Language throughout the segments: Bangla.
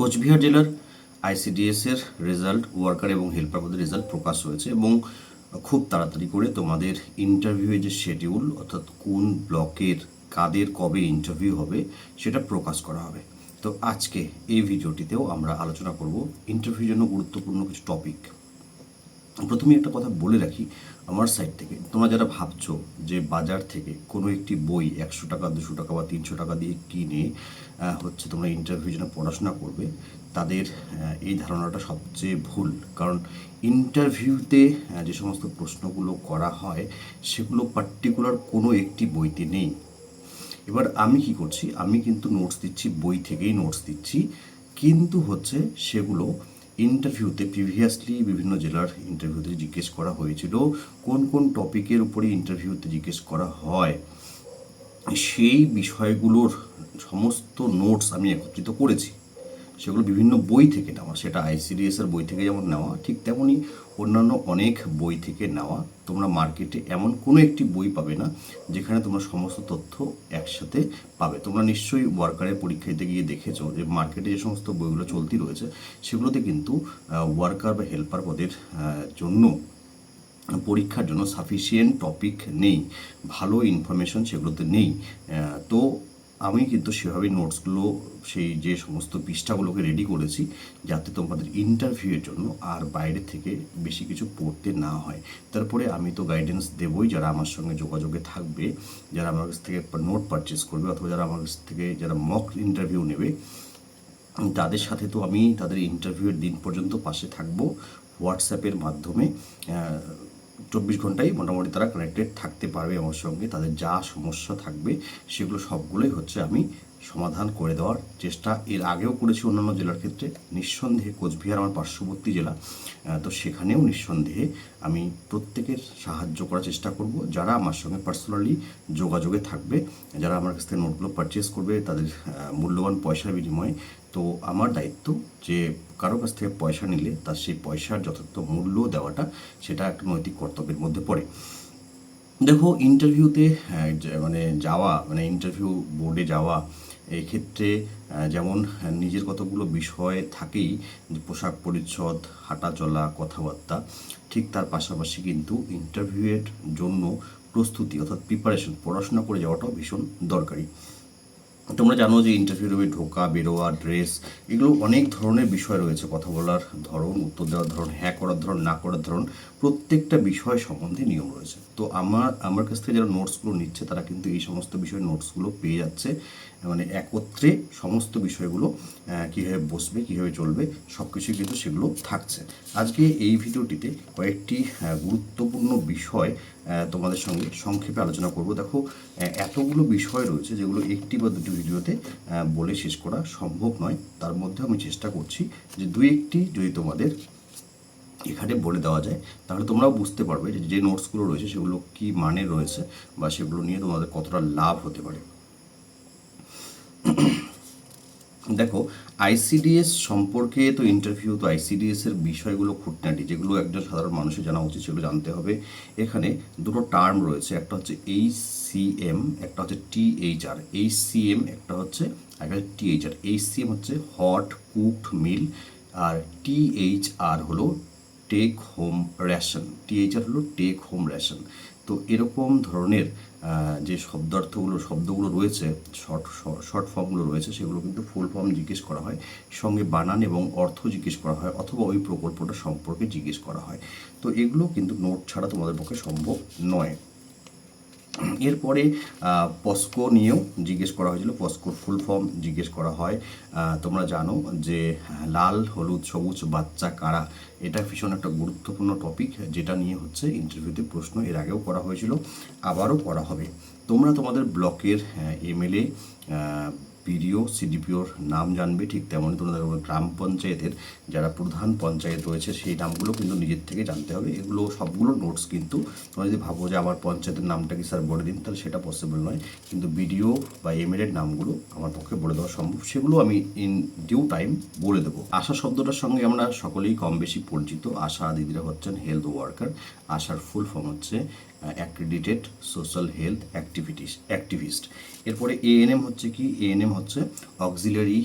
কোচবিহার জেলার আইসিডিএস এর রেজাল্ট, ওয়ার্কার এবং হেল্পার পদের রেজাল্ট প্রকাশ হয়েছে এবং খুব তাড়াতাড়ি করে তোমাদের ইন্টারভিউয়ের যে শিডিউল অর্থাৎ কোন ব্লকের কাদের কবে ইন্টারভিউ হবে, সেটা প্রকাশ করা হবে। তো আজকে এই ভিডিওটিতেও আমরা আলোচনা করব ইন্টারভিউর জন্য গুরুত্বপূর্ণ কিছু টপিক প্রথমে একটা কথা বলে রাখি আমার সাইড থেকে। তোমরা যারা ভাবছ যে বাজার থেকে কোনো একটি বই একশো টাকা, দুশো টাকা বা তিনশো টাকা দিয়ে কিনে হচ্ছে তোমরা ইন্টারভিউ জন্য পড়াশোনা করবে, তাদের এই ধারণাটা সবচেয়ে ভুল। কারণ ইন্টারভিউতে যে সমস্ত প্রশ্নগুলো করা হয়, সেগুলো পার্টিকুলার কোনো একটি বইতে নেই। এবার আমি কি করছি? আমি কিন্তু নোটস দিচ্ছি, বই থেকেই নোটস দিচ্ছি। কিন্তু হচ্ছে সেগুলো ইন্টারভিউতে প্রিভিয়াসলি বিভিন্ন জেলার ইন্টারভিউতে জিজ্ঞেস করা হয়েছিল, কোন কোন টপিকের উপরে ইন্টারভিউতে জিজ্ঞেস করা হয়। সেই বিষয়গুলোর সমস্ত নোটস আমি একত্রিত করেছি। সেগুলো বিভিন্ন বই থেকে নেওয়া, সেটা আইসিডিএসের বই থেকে যেমন নেওয়া, ঠিক তেমনই অন্যান্য অনেক বই থেকে নেওয়া। তোমরা মার্কেটে এমন কোনো একটি বই পাবে না, যেখানে তোমরা সমস্ত তথ্য একসাথে পাবে। তোমরা নিশ্চয়ই ওয়ার্কারের পরীক্ষা দিতে গিয়ে দেখেছ যে মার্কেটে যে সমস্ত বইগুলো চলতি রয়েছে, সেগুলোতে কিন্তু ওয়ার্কার বা হেল্পার পদের জন্য, পরীক্ষার জন্য সাফিসিয়েন্ট টপিক নেই। ভালো ইনফরমেশন সেগুলোতে নেই। তো আমি কিন্তু সেভাবে নোটসগুলো, সেই যে সমস্ত পৃষ্ঠাগুলোকে রেডি করেছি, যাতে তোমাদের ইন্টারভিউয়ের জন্য আর বাইরে থেকে বেশি কিছু পড়তে না হয়। তারপরে আমি তো গাইডেন্স দেবই যারা আমার সঙ্গে যোগাযোগে থাকবে, যারা আমার কাছ থেকে নোট পারচেস করবে অথবা যারা আমার কাছ থেকে, যারা মক ইন্টারভিউ নেবে, তাদের সাথে তো আমি তাদের ইন্টারভিউয়ের দিন পর্যন্ত পাশে থাকব। হোয়াটসঅ্যাপের মাধ্যমে চব্বিশ ঘন্টায় মোটামুটি তারা কানেক্টেড থাকতে পারবে আমার সঙ্গে, তাদের যা সমস্যা থাকবে সেগুলো সবগুলোই হচ্ছে আমি সমাধান করে দেওয়ার চেষ্টা। এর আগেও করেছি অন্যান্য জেলার ক্ষেত্রে, নিঃসন্দেহে কোচবিহার আমার পার্শ্ববর্তী জেলা তো সেখানেও নিঃসন্দেহে আমি প্রত্যেকের সাহায্য করার চেষ্টা করব। যারা আমার সঙ্গে পার্সোনালি যোগাযোগে থাকবে, যারা আমার কাছ থেকে নোটগুলো পারচেস করবে, তাদের মূল্যবান পয়সার বিনিময়ে তো আমার দায়িত্ব যে কারও কাছ থেকে পয়সা নিলে তার সেই পয়সার যথার্থ মূল্য দেওয়াটা সেটা একটা নৈতিক কর্তব্যের মধ্যে পড়ে। দেখো ইন্টারভিউতে মানে যাওয়া মানে ইন্টারভিউ বোর্ডে যাওয়া এক্ষেত্রে যেমন নিজের কতগুলো বিষয় থাকেই পোশাক পরিচ্ছদ হাঁটা চলা কথাবার্তা, ঠিক তার পাশাপাশি কিন্তু ইন্টারভিউয়ের জন্য প্রস্তুতি অর্থাৎ প্রিপারেশন পড়াশোনা করে যাওয়াটাও ভীষণ দরকারি। তোমরা জানো যে ইন্টারভিউ রুমে ঢোকা, বেরোয়া ড্রেস এগুলো অনেক ধরনের বিষয় রয়েছে। কথা বলার ধরন, উত্তর দেওয়ার ধরন হ্যাঁ করার ধরন, না করার ধরন, প্রত্যেকটা বিষয় সম্বন্ধে নিয়ম রয়েছে। তো আমার আমার কাছ থেকে যারা নোটসগুলো নিচ্ছে, তারা কিন্তু এই সমস্ত বিষয়ে নোটসগুলো পেয়ে যাচ্ছে। মানে একত্রে সমস্ত বিষয়গুলো কীভাবে বসবে, কীভাবে চলবে সব কিছুই কিন্তু সেগুলো থাকছে। আজকে এই ভিডিওটিতে কয়েকটি গুরুত্বপূর্ণ বিষয় তোমাদের সঙ্গে সংক্ষেপে আলোচনা করব। দেখো এতগুলো বিষয় রয়েছে যেগুলো একটি বা দুটি ভিডিওতে বলে শেষ করা সম্ভব নয়। তার মধ্যে আমি চেষ্টা করছি যে দুই একটি যদি তোমাদের এখানে বলে দেওয়া যায়, তাহলে তোমরাও বুঝতে পারবে যে যে নোটসগুলো রয়েছে সেগুলো কি মানে রয়েছে বা সেগুলো নিয়ে তোমাদের কতটা লাভ হতে পারে। দেখো আইসিডিএস সম্পর্কে তো ইন্টারভিউ তো আইসিডিএস এর বিষয়গুলো খুঁটনাটি যেগুলো একজন সাধারণ মানুষের জানা উচিত সেগুলো জানতে হবে। এখানে দুটো টার্ম রয়েছে, একটা হচ্ছে এইচ সিএম একটা হচ্ছে টিএইচআর এইচ সিএম একটা হচ্ছে একটা টিএইচআর এইচ সিএম হচ্ছে হট কুকড মিল আর টিএইচআর হলো টেক হোম রেশন টিএইচআর হলো টেক হোম রেশন তো এরকম ধরনের যে শব্দার্থগুলো, শব্দগুলো রয়েছে শর্ট শর্ট ফর্মগুলো রয়েছে, সেগুলো কিন্তু ফুল ফর্ম জিজ্ঞেস করা হয়, সঙ্গে বানান এবং অর্থ জিজ্ঞেস করা হয় অথবা ওই প্রকল্পটা সম্পর্কে জিজ্ঞেস করা হয়। তো এগুলো কিন্তু নোট ছাড়া তোমাদের পক্ষে সম্ভব নয়। এরপরে পস্কো নিয়েও জিজ্ঞেস করা হয়েছিল। পস্কোর ফুল ফর্ম জিজ্ঞেস করা হয়। তোমরা জানো যে, লাল, হলুদ, সবুজ, বাচ্চা কারা এটা ভীষণ একটা গুরুত্বপূর্ণ টপিক যেটা নিয়ে হচ্ছে ইন্টারভিউতে প্রশ্ন। এর আগেও করা হয়েছিল, আবারও করা হবে। তোমরা তোমাদের ব্লকের এমএলএ বিডিও সিডিপিওর নাম জানবে, ঠিক তেমনই তোমাদের গ্রাম পঞ্চায়েতের যারা প্রধান পঞ্চায়েত রয়েছে, সেই নামগুলো কিন্তু নিজের থেকে জানতে হবে। এগুলো সবগুলো নোটস কিন্তু তোমরা যদি ভাবো যে আমার পঞ্চায়েতের নামটা কি স্যার বলে দিন, তাহলে সেটা পসিবল নয়। কিন্তু বিডিও বা এমএলএর নামগুলো আমার পক্ষে বলে দেওয়া সম্ভব। সেগুলো আমি ইন ডিউ টাইম বলে দেবো। আশা শব্দটার সঙ্গে আমরা সকলেই কম বেশি পরিচিত। আশা দিদিরা হচ্ছেন হেলথ ওয়ার্কার আশার ফুল ফর্ম হচ্ছে accredited social health activities activist এরপরে এএনএম হচ্ছে কি? এএনএম হচ্ছে auxiliary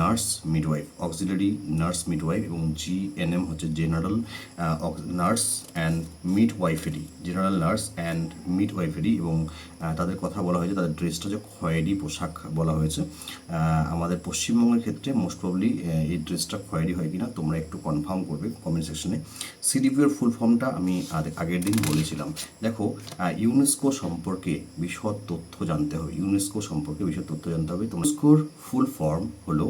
nurse midwife auxiliary nurse midwife এবং জিএনএম হচ্ছে general nurse and midwifery general nurse and midwifery এবং তাদের কথা বলা হয়েছে, তাদের ড্রেসটা যে খয়েরি পোশাক বলা হয়েছে। আমাদের পশ্চিমবঙ্গের ক্ষেত্রে মোস্ট প্রবলি এই ড্রেসটা খয়েরি হয় কিনা তোমরা একটু কনফার্ম করবে কমেন্ট সেকশনে সিডিপিওর ফুল ফর্মটা আমি আগের দিন বলেছিলাম। দেখো ইউনেস্কো সম্পর্কে বিশদ তথ্য জানতে হবে। ইউনেস্কো সম্পর্কে বিশদ তথ্য জানতে হবে। ইউনেস্কোর ফুল ফর্ম হলো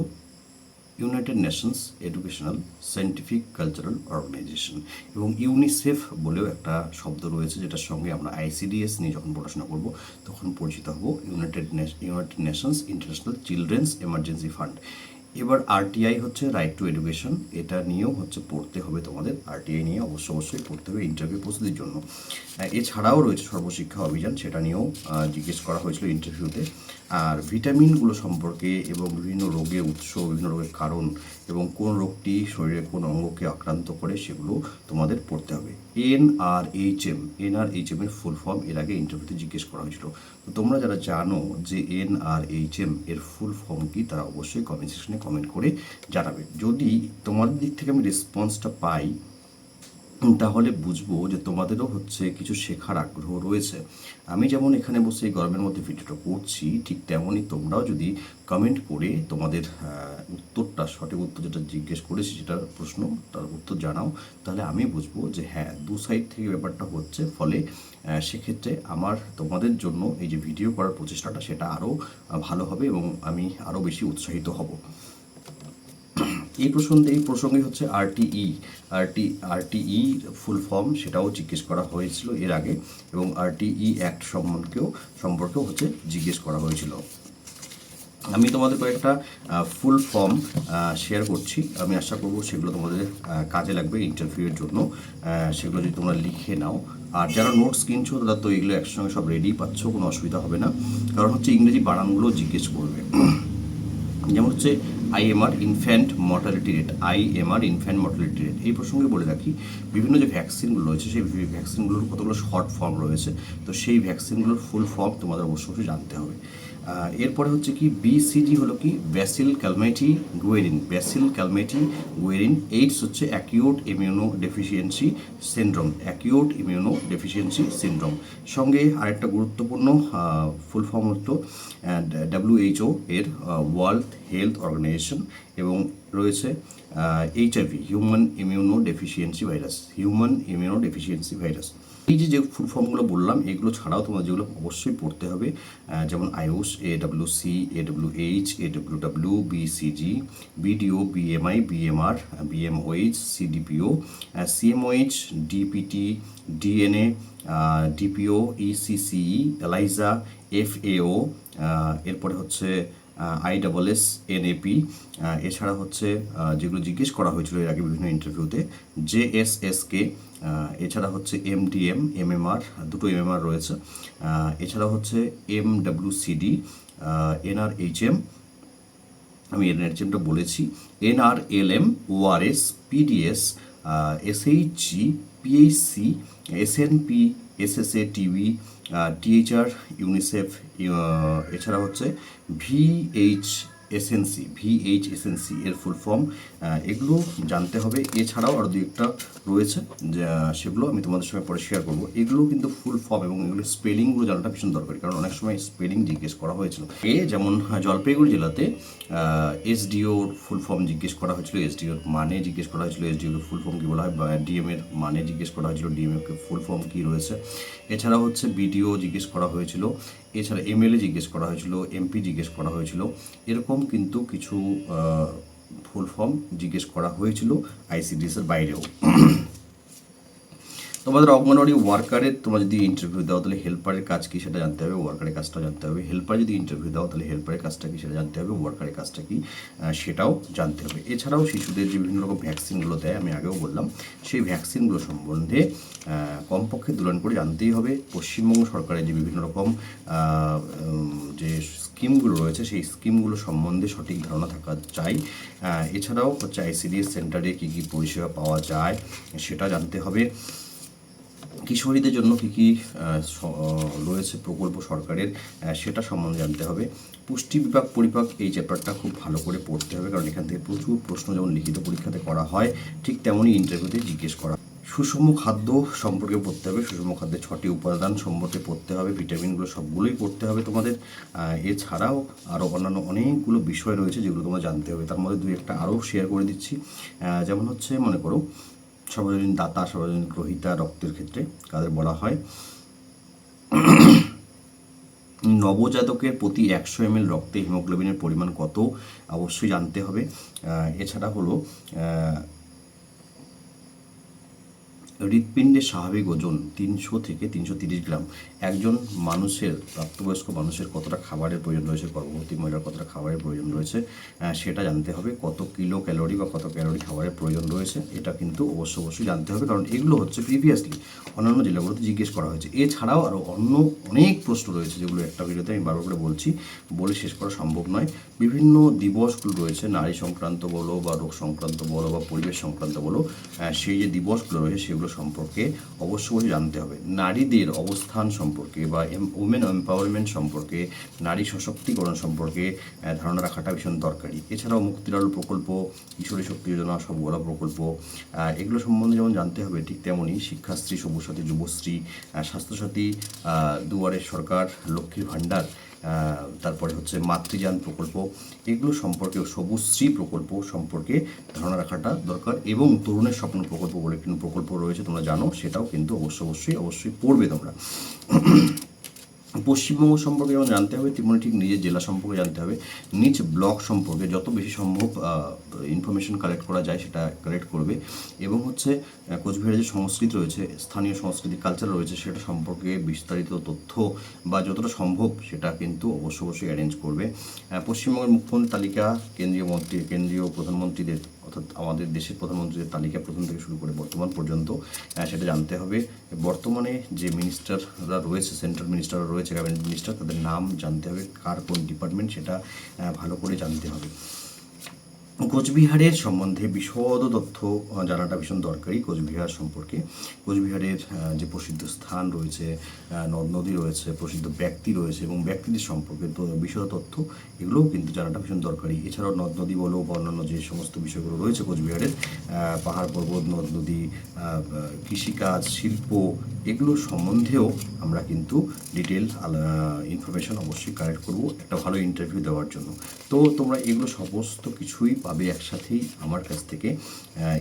United Nations Educational Scientific Cultural Organization এবং ইউনিসেফ বলেও একটা শব্দ রয়েছে, যেটার সঙ্গে আমরা আইসিডিএস নিয়ে যখন পড়াশোনা করব, তখন পরিচিত হব। United United Nations International Children's Emergency Fund এবার আরটিআই হচ্ছে রাইট টু এডুকেশন এটা নিয়েও হচ্ছে পড়তে হবে তোমাদের। আরটিআই নিয়ে অবশ্যই অবশ্যই পড়তে হবে ইন্টারভিউ প্রস্তুতির জন্য। এছাড়াও রয়েছে সর্বশিক্ষা অভিযান, সেটা নিয়েও জিজ্ঞেস করা হয়েছিল ইন্টারভিউতে আর ভিটামিনগুলো সম্পর্কে এবং বিভিন্ন রোগের উৎস, বিভিন্ন রোগের কারণ এবং কোন রোগটি শরীরের কোন অঙ্গকে আক্রান্ত করে সেগুলো তোমাদের পড়তে হবে। N R H M N R H M এর ফুল ফর্ম এর আগে ইন্টারভিউতে জিজ্ঞেস করা হয়েছিল। তো তোমরা যারা জানো যে এন আর এইচ এম এর ফুল ফর্ম কি, তারা অবশ্যই কমেন্ট সেকশনে কমেন্ট করে জানাবে। যদি তোমাদের দিক থেকে আমি রেসপন্সটা পাই তাহলে বুঝব যে তোমাদেরও হচ্ছে কিছু শেখার আগ্রহ রয়েছে। আমি যেমন এখানে বসে এই গরমের মধ্যে ভিডিওটা করছি, ঠিক তেমনই তোমরাও যদি কমেন্ট করে তোমাদের উত্তরটা, সঠিক উত্তর যেটা জিজ্ঞেস করেছি, যেটা প্রশ্ন, তার উত্তর জানাও। তাহলে আমি বুঝব যে হ্যাঁ দু সাইড থেকে ব্যাপারটা হচ্ছে, ফলে সেক্ষেত্রে আমার, তোমাদের জন্য এই যে ভিডিও করার প্রচেষ্টাটা, সেটা আরও ভালো হবে এবং আমি আরও বেশি উৎসাহিত হব। এই প্রসঙ্গে এই প্রসঙ্গে হচ্ছে RTE RT RTE full form সেটাও জিজ্ঞেস করা হয়েছিল এর আগে এবং আরটিই অ্যাক্ট সম্পর্কেও সম্পর্কেও হচ্ছে জিজ্ঞেস করা হয়েছিল। আমি তোমাদের কয়েকটা ফুল ফর্ম শেয়ার করছি। আমি আশা করব সেগুলো তোমাদের কাজে লাগবে ইন্টারভিউয়ের জন্য। সেগুলো যদি তোমরা লিখে নাও। আর যারা নোটস কিনছো, তারা তো এগুলো একসঙ্গে সব রেডি পাচ্ছ, কোনো অসুবিধা হবে না। কারণ হচ্ছে ইংরেজি বানানগুলো জিজ্ঞেস করবে। যেমন হচ্ছে IMR infant mortality rate IMR infant mortality rate এই প্রসঙ্গে বলে রাখি, বিভিন্ন যে ভ্যাকসিনগুলো রয়েছে, সেই ভ্যাকসিনগুলোর কতগুলো শর্ট ফর্ম রয়েছে, তো সেই ভ্যাকসিনগুলোর ফুল ফর্ম তোমাদের অবশ্যই জানতে হবে। এরপরে হচ্ছে কি বিসিজি হলো কি bacille Calmette Guerin bacille Calmette Guerin AIDS হচ্ছে acute immunodeficiency syndrome acute immunodeficiency syndrome সঙ্গে আরেকটা গুরুত্বপূর্ণ ফুল ফর্ম হতো ডাব্লিউএইচও এর ওয়ার্ল্ড হেলথ অর্গানাইজেশন এবং রয়েছে HIV human immunodeficiency virus human immunodeficiency virus এই যে যে ফুল ফর্মগুলো বললাম, এগুলো ছাড়াও তোমার যেগুলো অবশ্যই পড়তে হবে যেমন AYUSH A W C A W H A W W BCG BDO BMI BMR BMOH CDPO CMOH DPT DNA DPO ECCE ELISA FAO এরপরে হচ্ছে I double S, N NAP এছাড়া হচ্ছে যেগুলো জিজ্ঞেস করা হয়েছিল এর আগে বিভিন্ন ইন্টারভিউতে জেএসএসকে এছাড়া হচ্ছে M D M M M R, দুটো এমএমআর রয়েছে এছাড়া হচ্ছে এম ডাব্লিউ সিডি এনআরএইচএম আমি এনআরএইচএমটা বলেছি NRLM ORS PDS SHG PHC SNP SSA TV THR UNICEF এছাড়া হচ্ছে ভিএইচ এসএনসি ভিএইচ এসএনসি এর ফুল ফর্ম এগুলো জানতে হবে। এছাড়াও আরও দু একটা রয়েছে সেগুলো আমি তোমাদের সঙ্গে পরে শেয়ার করব। এগুলো কিন্তু ফুল ফর্ম এবং এগুলো স্পেলিংগুলো জানাটা ভীষণ দরকারি, কারণ অনেক সময় স্পেলিং জিজ্ঞেস করা হয়েছিল। এ যেমন জলপাইগুড়ি জেলাতে এসডিওর ফুল ফর্ম জিজ্ঞেস করা হয়েছিল এসডিওর মানে জিজ্ঞেস করা হয়েছিল এসডিওর ফুল ফর্ম কী বলা হয়, বা ডিএম এর মানে জিজ্ঞেস করা হয়েছিল ডিএম এর ফুল ফর্ম কী রয়েছে। এছাড়া হচ্ছে বিডিও জিজ্ঞেস করা হয়েছিল এছাড়া এমএলএ জিজ্ঞেস করা হয়েছিল এমপি জিজ্ঞেস করা হয়েছিল, এরকম কিন্তু কিছু ফুল ফর্ম জিজ্ঞেস করা হয়েছিল আইসিডিএস এর বাইরেও। তোমাদের অঙ্গনওয়াড়ি ওয়ার্কারের তোমরা যদি ইন্টারভিউ দাও, তাহলে হেল্পারের কাজ কি সেটা জানতে হবে ওয়ার্কারের কাজটা জানতে হবে। হেল্পার যদি ইন্টারভিউ দাও, তাহলে হেল্পারের কাজটা কি সেটা জানতে হবে ওয়ার্কারের কাজটা কি সেটাও জানতে হবে। এছাড়াও শিশুদের যে বিভিন্ন রকম ভ্যাকসিনগুলো দেয়, আমি আগেও বললাম, সেই ভ্যাকসিনগুলো সম্বন্ধে কমপক্ষে দুলান করে জানতেই হবে। পশ্চিমবঙ্গ সরকারের যে বিভিন্ন রকম যে স্কিমগুলো রয়েছে, সেই স্কিমগুলো সম্বন্ধে সঠিক ধারণা থাকা চাই। এছাড়াও হচ্ছে আইসিডিএস সেন্টারে কী কী পরিষেবা পাওয়া যায়, সেটা জানতে হবে। কিশোরীদের জন্য কী কী রয়েছে প্রকল্প সরকারের সেটা সম্বন্ধে জানতে হবে। পুষ্টি বিভাগ পরিপাক এই চ্যাপ্টারটা খুব ভালো করে পড়তে হবে, কারণ এখান থেকে প্রচুর প্রশ্ন যেমন লিখিত পরীক্ষাতে করা হয়, ঠিক তেমনই ইন্টারভিউতে জিজ্ঞেস করা সুষম খাদ্য সম্পর্কে পড়তে হবে, সুষম খাদ্যের ছটি উপাদান সম্পর্কে পড়তে হবে, ভিটামিনগুলো সবগুলোই পড়তে হবে তোমাদের। এছাড়াও আরও অন্যান্য অনেকগুলো বিষয় রয়েছে যেগুলো তোমার জানতে হবে, তার মধ্যে দুই একটা আরও শেয়ার করে দিচ্ছি। যেমন হচ্ছে, মনে করো সর্বজনীন দাতা সর্বজনীন গ্রহিতা রক্তের ক্ষেত্রে তাদের বলা হয়। নবজাতকের প্রতি একশো এম রক্তে হিমোগ্লোবিনের পরিমাণ কত? অবশ্যই জানতে হবে। এছাড়া হলো হৃৎপিণ্ডের স্বাভাবিক ওজন তিনশো থেকে তিনশো তিরিশ গ্রাম। একজন মানুষের, প্রাপ্তবয়স্ক মানুষের কতটা খাবারের প্রয়োজন রয়েছে, গর্ভবতী মহিলার কতটা খাবারের প্রয়োজন রয়েছে সেটা জানতে হবে। কত কিলো ক্যালোরি বা কত ক্যালোরি খাবারের প্রয়োজন রয়েছে, এটা কিন্তু অবশ্য অবশ্যই জানতে হবে। কারণ এগুলো হচ্ছে প্রিভিয়াসলি অন্যান্য জেলাগুলোতে জিজ্ঞেস করা হয়েছে। এছাড়াও আরও অন্য অনেক প্রশ্ন রয়েছে, যেগুলো একটা ভিডিওতে আমি বারবার করে বলছি, বলে শেষ করা সম্ভব নয়। বিভিন্ন দিবসগুলো রয়েছে, নারী সংক্রান্ত বলো বা রোগ সংক্রান্ত বলো বা পরিবেশ সংক্রান্ত বলো সেই যে দিবসগুলো রয়েছে, সেগুলো সম্পর্কে অবশ্যই জানতে হবে। নারীদের অবস্থান সম্পর্কে বা উমেন এম্পাওয়ারমেন্ট সম্পর্কে, নারী সশক্তিকরণ সম্পর্কে ধারণা রাখাটা ভীষণ দরকারি। এছাড়াও মুক্তিলাল প্রকল্প, কিশোরী শক্তি যোজনা সবগুলো প্রকল্প এগুলো সম্বন্ধে যেমন জানতে হবে ঠিক তেমনই শিক্ষাশ্রী সবুজ সাথী যুবশ্রী স্বাস্থ্যসাথী দুয়ারের সরকার, লক্ষ্মীর ভাণ্ডার তারপরে হচ্ছে মাতৃযান প্রকল্প, এগুলো সম্পর্কে সবুজশ্রী প্রকল্প সম্পর্কে ধারণা রাখাটা দরকার এবং তরুণের স্বপ্ন প্রকল্প বলে একটি প্রকল্প রয়েছে, তোমরা জানো, সেটাও কিন্তু অবশ্য অবশ্যই অবশ্যই পড়বে তোমরা। পশ্চিমবঙ্গ সম্পর্কে যেমন জানতে হবে, তেমনি ঠিক নিজের জেলা সম্পর্কে জানতে হবে। নিজ ব্লক সম্পর্কে যত বেশি সম্ভব ইনফরমেশন কালেক্ট করা যায় সেটা কালেক্ট করবে। এবং হচ্ছে কোচবিহারের যে সংস্কৃতি রয়েছে, স্থানীয় সংস্কৃতি কালচার রয়েছে, সেটা সম্পর্কে বিস্তারিত তথ্য বা যতটা সম্ভব সেটা কিন্তু অবশ্য অবশ্যই অ্যারেঞ্জ করবে। পশ্চিমবঙ্গের মুখ্যমন্ত্রী তালিকা, কেন্দ্রীয় মন্ত্রী, কেন্দ্রীয় প্রধানমন্ত্রীদের অর্থাৎ আমাদের দেশের প্রধানমন্ত্রীদের তালিকা প্রথম থেকে শুরু করে বর্তমান পর্যন্ত সেটা জানতে হবে। বর্তমানে যে মিনিস্টাররা রয়েছে সেন্ট্রাল মিনিস্টাররা রয়েছে ক্যাবিনেট মিনিস্টার তাদের নাম জানতে হবে, কার কোন ডিপার্টমেন্ট সেটা ভালো করে জানতে হবে। কোচবিহারের সম্বন্ধে বিশদ তথ্য জানাটা ভীষণ দরকারি কোচবিহার সম্পর্কে। কোচবিহারের যে প্রসিদ্ধ স্থান রয়েছে নদ নদী রয়েছে, প্রসিদ্ধ ব্যক্তি রয়েছে এবং ব্যক্তিদের সম্পর্কে বিশদ তথ্য, এগুলোও কিন্তু জানাটা ভীষণ দরকারি। এছাড়াও নদ নদী বলো বা অন্যান্য যে সমস্ত বিষয়গুলো রয়েছে কোচবিহারের পাহাড় পর্বত, নদ নদী কৃষিকাজ, শিল্প, এগুলো সম্বন্ধেও আমরা কিন্তু ডিটেল ইনফরমেশন অবশ্যই কালেক্ট করব। একটা ভালো ইন্টারভিউ দেওয়ার জন্য। তো তোমরা এগুলো সমস্ত কিছুই পাবে একসাথেই আমার কাছ থেকে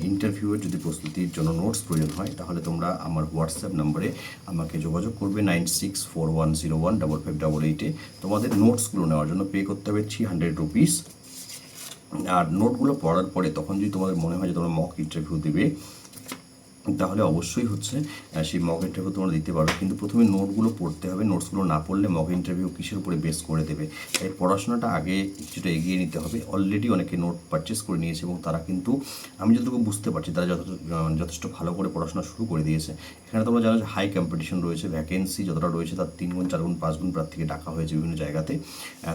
ইন্টারভিউয়ের যদি প্রস্তুতির জন্য নোটস প্রয়োজন হয়, তাহলে তোমরা আমার হোয়াটসঅ্যাপ নম্বরে আমাকে যোগাযোগ করবে nine six four one zero one double five double এইটে তোমাদের নোটসগুলো নেওয়ার জন্য পে করতে হবে থ্রি হান্ড্রেড রুপিস আর নোটগুলো পড়ার পরে, তখন যদি তোমাদের মনে হয় যে তোমরা মক ইন্টারভিউ দেবে তাহলে অবশ্যই হচ্ছে সেই মক ইন্টারভিউ তোমরা দিতে পারো। কিন্তু প্রথমে নোটগুলো পড়তে হবে। নোটসগুলো না পড়লে মক ইন্টারভিউ কিসের উপরে বেস করে দেবে? তাই পড়াশোনাটা আগে কিছুটা এগিয়ে নিতে হবে। অলরেডি অনেকে নোট পারচেস করে নিয়েছে এবং তারা কিন্তু, আমি যতটুকু বুঝতে পারছি, তারা যথেষ্ট যথেষ্ট ভালো করে পড়াশোনা শুরু করে দিয়েছে। এখানে তোমরা জানো যে হাই কম্পিটিশন রয়েছে ভ্যাকেন্সি যতটা রয়েছে তার তিন গুণ, চার গুণ, পাঁচ গুণ প্রার্থীকে ডাকা হয়েছে বিভিন্ন জায়গাতে।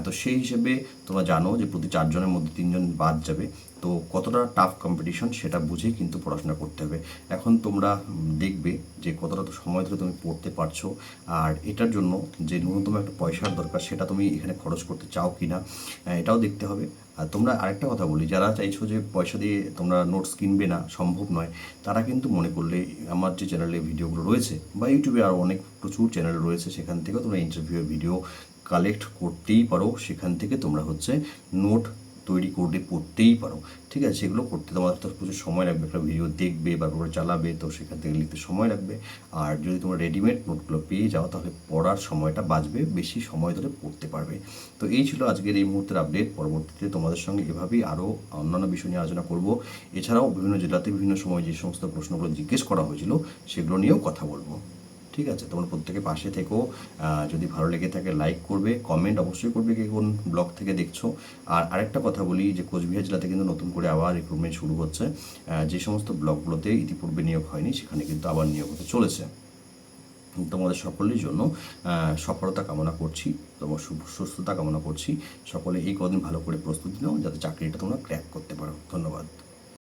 তো সেই হিসেবে তোমরা জানো যে প্রতি চারজনের মধ্যে তিনজন বাদ যাবে। তো কতটা টাফ কম্পিটিশন সেটা বুঝেই কিন্তু পড়াশোনা করতে হবে। এখন তোমরা দেখবে যে কতটা তো সময় ধরে তুমি পড়তে পারছ আর এটার জন্য যে ন্যূনতম একটা পয়সার দরকার সেটা তুমি এখানে খরচ করতে চাও কি না এটাও দেখতে হবে। আর তোমরা আরেকটা কথা বলি, যারা চাইছো যে পয়সা দিয়ে তোমরা নোটস কিনবে না, সম্ভব নয়, তারা কিন্তু মনে করলে আমার যে চ্যানেলে ভিডিওগুলো রয়েছে বা ইউটিউবে আরও অনেক প্রচুর চ্যানেল রয়েছে, সেখান থেকেও তোমরা ইন্টারভিউ ভিডিও কালেক্ট করতেই পারো। সেখান থেকে তোমরা হচ্ছে নোট তৈরি করে পড়তেই পারো। ঠিক আছে, সেগুলো করতে তোমার তো প্রচুর সময় লাগবে। একটা ভিডিও দেখবে বা পুরো চালাবে, তো সেখান থেকে লিখতে সময় লাগবে। আর যদি তোমরা রেডিমেড নোটগুলো পেয়ে যাও, তাহলে পড়ার সময়টা বাঁচবে, বেশি সময় ধরে পড়তে পারবে। তো এই ছিল আজকের এই মুহূর্তের আপডেট পরবর্তীতে তোমাদের সঙ্গে এভাবেই আরও অন্যান্য বিষয় নিয়ে আলোচনা করব। এছাড়াও বিভিন্ন জেলাতে বিভিন্ন সময় যে সমস্ত প্রশ্নগুলো জিজ্ঞেস করা হয়েছিল, সেগুলো নিয়েও কথা বলব। ঠিক আছে? তোমরা প্রত্যেকে পাশে থেকো। যদি ভালো লেগে থাকে লাইক করবে কমেন্ট অবশ্যই করবে কে কোন ব্লগ থেকে দেখছ। আর আরেকটা কথা বলি, যে কোচবিহার জেলাতে কিন্তু নতুন করে আবার রিক্রুটমেন্ট শুরু হচ্ছে। যে সমস্ত ব্লকগুলোতে ইতিপূর্বে নিয়োগ হয়নি, সেখানে কিন্তু আবার নিয়োগ হতে চলেছে। তোমাদের সকলের জন্য সফলতা কামনা করছি, তোমার সুস্থতা কামনা করছি। সকলে এই কদিন ভালো করে প্রস্তুতি নাও, যাতে চাকরিটা তোমরা ক্র্যাক করতে পারো। ধন্যবাদ।